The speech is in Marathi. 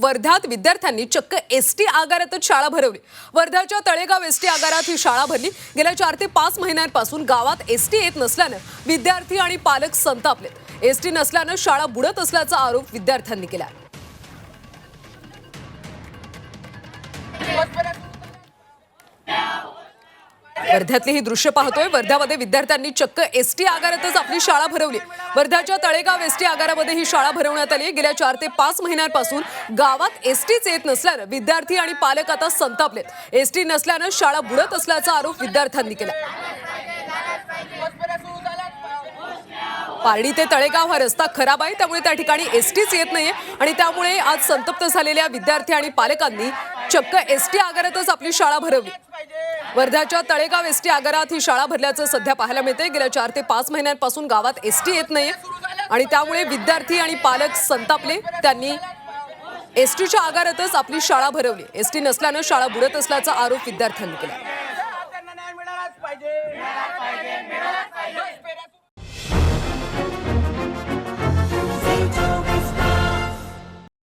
वर्ध्यात विद्यार्थ्यांनी चक्क एस टी आगारातच शाळा भरवली. वर्ध्याच्या तळेगाव एस टी आगारात ही शाळा भरली. गेल्या चार ते पाच महिन्यांपासून गावात एस टी येत नसल्यानं विद्यार्थी आणि पालक संतापलेत. एस टी नसल्यानं शाळा बुडत असल्याचा आरोप विद्यार्थ्यांनी केला वर्ध्यातली ही दृश्य पाहतोय. वर्ध्यामध्ये विद्यार्थ्यांनी चक्क एस टी आगारातच आपली शाळा भरवली. वर्ध्याच्या तळेगाव एस टी आगारामध्ये ही शाळा भरवण्यात आली. गेल्या चार ते पाच महिन्यांपासून गावात एस टीच येत नसल्यानं विद्यार्थी आणि पालक आता संतापलेत. एस टी नसल्यानं शाळा बुडत असल्याचा आरोप विद्यार्थ्यांनी केला. पारडी ते तळेगाव हा रस्ता खराब आहे. त्यामुळे त्या ठिकाणी एस टीच येत नाहीये. आणि त्यामुळे आज संतप्त झालेल्या विद्यार्थी आणि पालकांनी चक्क एस टी आगारातच आपली शाळा भरवली. वर्ध्याच्या तळेगाव एस टी आगारात ही शाळा भरल्याचं सध्या पाहायला मिळतंय. गेल्या चार ते पाच महिन्यांपासून गावात एस टी येत नाही आणि त्यामुळे विद्यार्थी आणि पालक संतापले. त्यांनी एस टीच्या आगारातच आपली शाळा भरवली. एस टी नसल्यानं शाळा बुडत असल्याचा आरोप विद्यार्थ्यांनी केला.